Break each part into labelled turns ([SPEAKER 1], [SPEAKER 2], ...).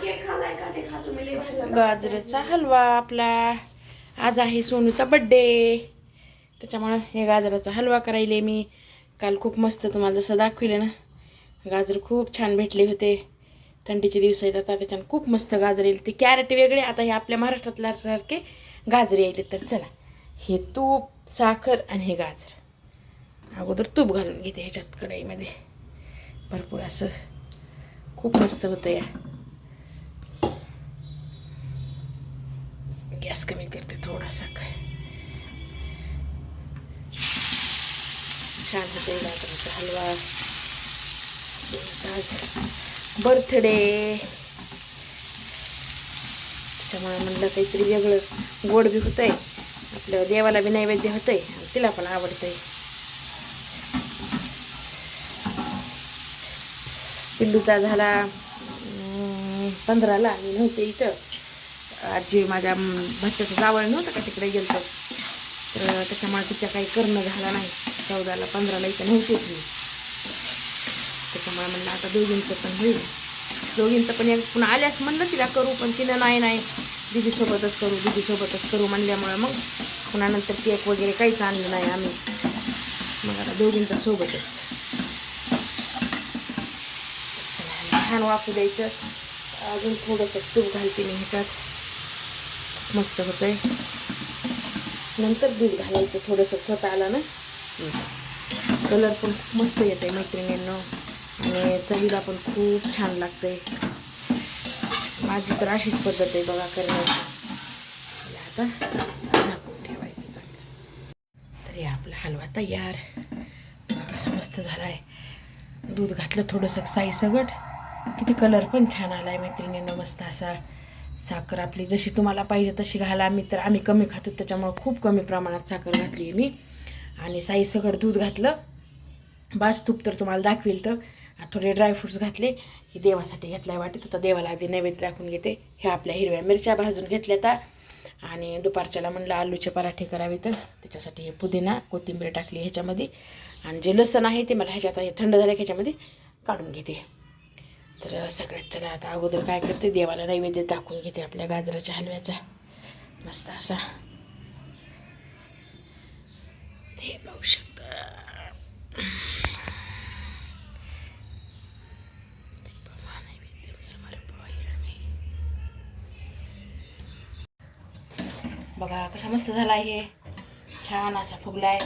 [SPEAKER 1] Cake का? ते खा तुम्ही लय भारी लागला.
[SPEAKER 2] गाजराचा हलवा आपला. आज आहे सोनूचा बड्डे त्याच्यामुळं हे गाजराचा हलवा करायले मी. काल खूप मस्त तुम्हाला जसं दाखविलं ना गाजर खूप छान भेटले होते. थंडीचे दिवस आहेत आता त्याच्यानं खूप मस्त गाजर येईल. ते कॅरेट वेगळे आता हे आपल्या महाराष्ट्रातल्या सारखे गाजर यायले तर चला हे तूप साखर आणि हे गाजर. अगोदर तूप घालून घेते ह्याच्यात कढईमध्ये. भरपूर असं खूप मस्त होतं या. गॅस कमी करते थोडासा काय छान होते गाजराचा हलवा आज बर्थडे त्याच्यामुळे म्हणलं काहीतरी वेगळं गोड बी होतंय आपल्या देवाला बी नैवेद्य होतंय आहे तिला पण आवडतंय पिल्लूचा झाला पंधराला मी नव्हते इथं आजी माझ्या भट्ट्याचं भाच्याचं जावळ नव्हतं का तिकडे गेलतो तर त्याच्यामुळे तिच्या काही करणं झालं नाही. चौदाला पंधराला इथं नव्हतीच मी त्याच्यामुळे म्हणलं आता दोघींचं पण होईल. दोघींचं पण एक पुन्हा आल्यास म्हणलं तिला करू पण तिनं नाही नाही. दिदीसोबतच करू दिदीसोबतच करू म्हणल्यामुळे मग पुन्हा नंतर केक वगैरे काहीच आणलं नाही आम्ही. मग आता दोघींचा सोबतच. छान वाफू द्यायचं. अजून थोडंसं तूप घालते मी ह्याच्यात. मस्त होतंय. नंतर दूध घालायचं थोडंसं खत आलं ना. कलर पण मस्त येत आहे मैत्रिणींनो. आणि चवीला पण खूप छान लागतंय. माझी तर अशीच पद्धत आहे बघा करण्याची. आता झाकून ठेवायचं चांगलं. तर हे आपला हलवा तयार. कसा मस्त झाला आहे दूध घातलं थोडंसं साई सगट. किती कलर पण छान आला आहे मैत्रिणींनो मस्त असा साखर आपली जशी तुम्हाला पाहिजे तशी घाला. आम्ही तर आम्ही कमी खातो त्याच्यामुळं खूप कमी प्रमाणात साखर घातली आहे मी. आणि साई सगळं दूध घातलं. बास तूप तर तुम्हाला दाखवेल तर. थोडे ड्रायफ्रूट्स घातले. ही देवासाठी घेतल्या वाटत. आता देवाला आधी नैवेद्य राखून घेते. ह्या आपल्या हिरव्या मिरच्या भाजून घेतल्या आता आणि दुपारच्याला म्हणलं आलूचे पराठे करावे तर. त्याच्यासाठी हे पुदिना कोथिंबीर टाकली ह्याच्यामध्ये. आणि जे लसण आहे ते मला ह्याच्यात हे थंड झालं ह्याच्यामध्ये काढून घेते. तर सगळ्यात चला आता अगोदर काय करते देवाला नैवेद्य दाखवून घेते आपल्या गाजराच्या हलव्याचा. मस्त असा. ते पाहू शकता. नैवेद्य बघा कसा मस्त झाला आहे छान असा फुगला आहे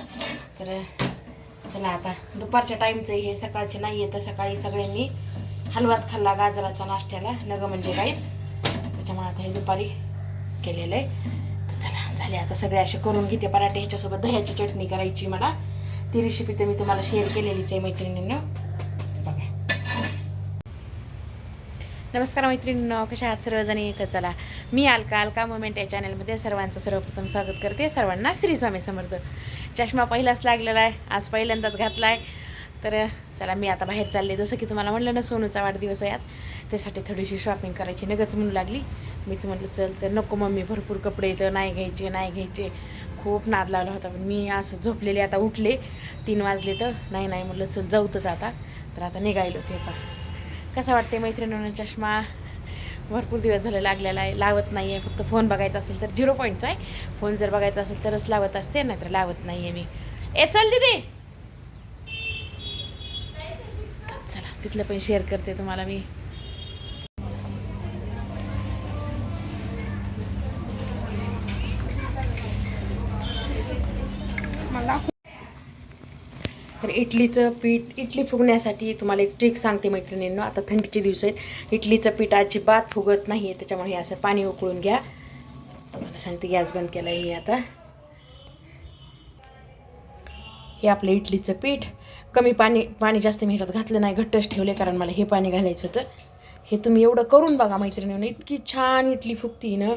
[SPEAKER 2] तर चला आता दुपारच्या टाईमचं हे सकाळचे नाही आहे तर सकाळी सगळ्यांनी हलवाच खाल्ला गाजराचा नाश्त्याला नगं म्हणजे काहीच त्याच्यामुळे आता हे दुपारी केलेलं आहे. तर चला झाले आता सगळे असे करून घेते पराठे. ह्याच्यासोबत दह्याची चटणी करायची मला. ती रेसिपी तर मी तुम्हाला शेअर केलेलीच आहे मैत्रिणींना. बघा. नमस्कार मैत्रिणींनो कशा आहात सर्वजणी? तर चला मी अलका. अलका मुमेंट या चॅनलमध्ये सर्वांचं सर्वप्रथम स्वागत करते. सर्वांना श्री स्वामी समर्थ. चष्मा पहिलाच लागलेला आहे. आज पहिल्यांदाच घातला आहे तर चला मी आता बाहेर चालले. जसं की तुम्हाला म्हणलं ना सोनूचा वाढदिवस आहे आत त्यासाठी थोडीशी शॉपिंग करायची. नगच म्हणू लागली. मीच म्हटलं चल चल नको मम्मी भरपूर कपडे येतं नाही घ्यायचे नाही घ्यायचे. खूप नाद लावला होता पण मी असं झोपलेले आता उठले. तीन वाजले तर. नाही नाही म्हटलं चल जाऊतच आता. तर आता निघायलो ते पा कसा वाटते मैत्रिणीनं चष्मा? भरपूर दिवस झाले लागलेला आहे. लावत नाही आहे फक्त फोन बघायचा असेल तर झिरो पॉईंटचा आहे. फोन जर बघायचा असेल तरच लावत असते नाहीतर लावत नाही आहे मी. ए चल दिदी तर चला तिथलं पण शेअर करते तुम्हाला मी. तर इडलीचं पीठ इडली फुगण्यासाठी तुम्हाला एक ट्रिक सांगते मैत्रिणींनो. आता थंडीचे दिवस आहेत. इडलीचं पीठ अजिबात फुगत नाही आहे त्याच्यामुळे हे असं पाणी उकळून घ्या. तुम्हाला सांगते गॅस बंद केला आहे मी आता. हे आपलं इडलीचं पीठ. कमी पाणी पाणी जास्त मी ह्याच्यात घातलं नाही घट्टच ठेवले कारण मला हे पाणी घालायचं होतं. हे तुम्ही एवढं करून बघा मैत्रिणीनं इतकी छान इटली फुगती ना.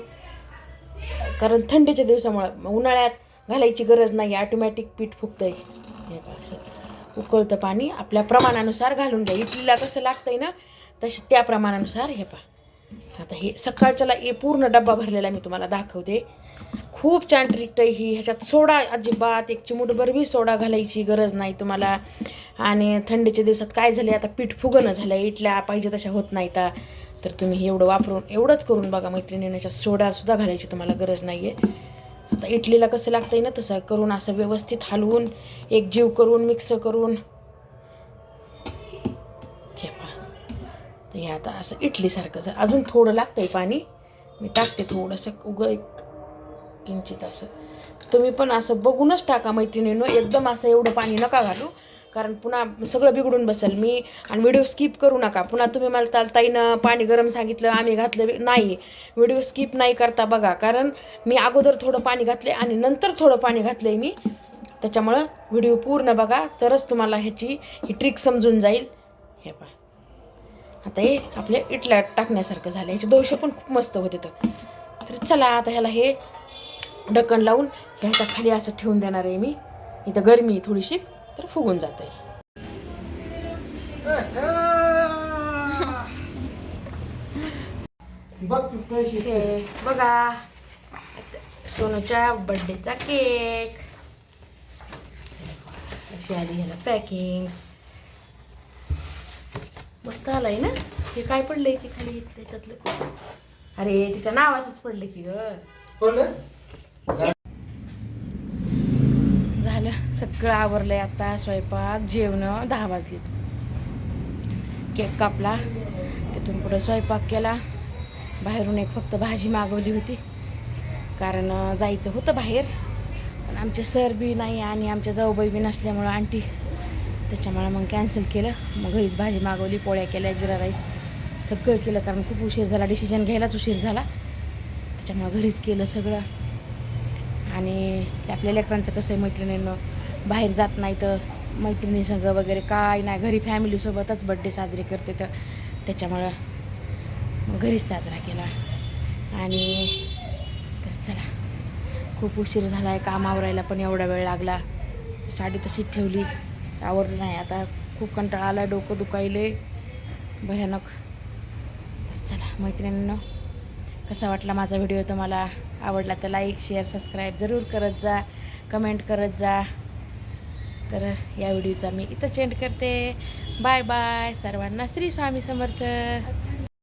[SPEAKER 2] कारण थंडीच्या दिवसामुळं मग उन्हाळ्यात घालायची गरज नाही ऑटोमॅटिक पीठ फुगतंय. हे असं उकळतं पाणी आपल्या प्रमाणानुसार घालून घ्या. इडलीला कसं लागतंय ना तसे त्या प्रमाणानुसार हे पा आता हे सकाळच्याला हे पूर्ण डब्बा भरलेला मी तुम्हाला दाखवते. खूप छान ट्रिक आहे ही. ह्याच्यात सोडा अजिबात एक चिमूटभर बी सोडा घालायची गरज नाही तुम्हाला. आणि थंडीच्या दिवसात काय झाले आता पीठ फुगणं झालं इडल्या पाहिजे तशा होत नाही तर तर तुम्ही एवढं वापरून एवढंच करून बघा मैत्रिणीच्या सोडासुद्धा घालायची तुम्हाला गरज नाही आहे आता इडलीला कसं लागतंय ना तसं करून असं व्यवस्थित हलवून एक जीव करून मिक्स करून हे आता असं इडलीसारखं जर अजून थोडं लागतं आहे पाणी मी टाकते थोडंसं उगं एक किंचित असं. तुम्ही पण असं बघूनच टाका मैत्रिणीनं एकदम असं एवढं पाणी नका घालू कारण पुन्हा सगळं बिघडून बसेल. मी आणि व्हिडिओ स्किप करू नका. पुन्हा तुम्ही मला ताल ताईनं पाणी गरम सांगितलं आम्ही घातलं नाही. व्हिडिओ स्किप नाही करता बघा कारण मी अगोदर थोडं पाणी घातले आणि नंतर थोडं पाणी घातलं आहे मी. त्याच्यामुळं व्हिडिओ पूर्ण बघा तरच तुम्हाला ह्याची ही ट्रिक समजून जाईल. हे पहा. आता हे आपल्या इटल्या टाकण्यासारखं झालं ह्याचे दोषे पण खूप मस्त होते तर तर चला आता ह्याला हे ढक्कन लावून ह्याच्या खाली असं ठेवून देणार आहे मी. इथं गरमी आहे थोडीशी तर फुगून जात
[SPEAKER 3] बघा
[SPEAKER 2] सोनूच्या बड्डेचा केक अशी आली ह्याला पॅकिंग मस्त आलाय ना? हे काय पडलंय की खाली त्याच्यातलं? अरे तिच्या नावाचंच पडलं की ग. झालं. सगळं आवरलंय आता स्वयंपाक जेवण दहा वाजलीत. केक कापला. तिथून पुढं स्वयंपाक केला. बाहेरून एक फक्त भाजी मागवली होती. कारण जायचं होतं बाहेर. पण आमचे सर बी नाही आणि आमच्या जाऊबाई बी नसल्यामुळं आंटी त्याच्यामुळं मग कॅन्सल केलं. मग घरीच भाजी मागवली पोळ्या केल्या जिरा राईस सगळं केलं कारण खूप उशीर झाला. डिसिजन घ्यायलाच उशीर झाला. त्याच्यामुळं घरीच केलं सगळं. आणि आपल्या लेकरांचं कसं आहे मैत्रिणींनं बाहेर जात नाही तर मैत्रिणीसंग वगैरे काय नाही. घरी फॅमिलीसोबतच बड्डे साजरे करते तर त्याच्यामुळं मग घरीच साजरा केला. आणि तर चला खूप उशीर झाला आहे काम आवरायला पण एवढा वेळ लागला. साडी तशीच ठेवली. आवडलं नाही. आता खूप कंटाळा आला डोकं दुखायले. भयानक. तर चला मैत्रिणींनो कसा वाटला माझा व्हिडिओ तुम्हाला? आवडला तर लाईक शेअर सबस्क्राईब जरूर करत जा. कमेंट करत जा. तर या व्हिडिओचा मी इथं चेंड करते. Bye bye. सर्वांना श्री स्वामी समर्थ.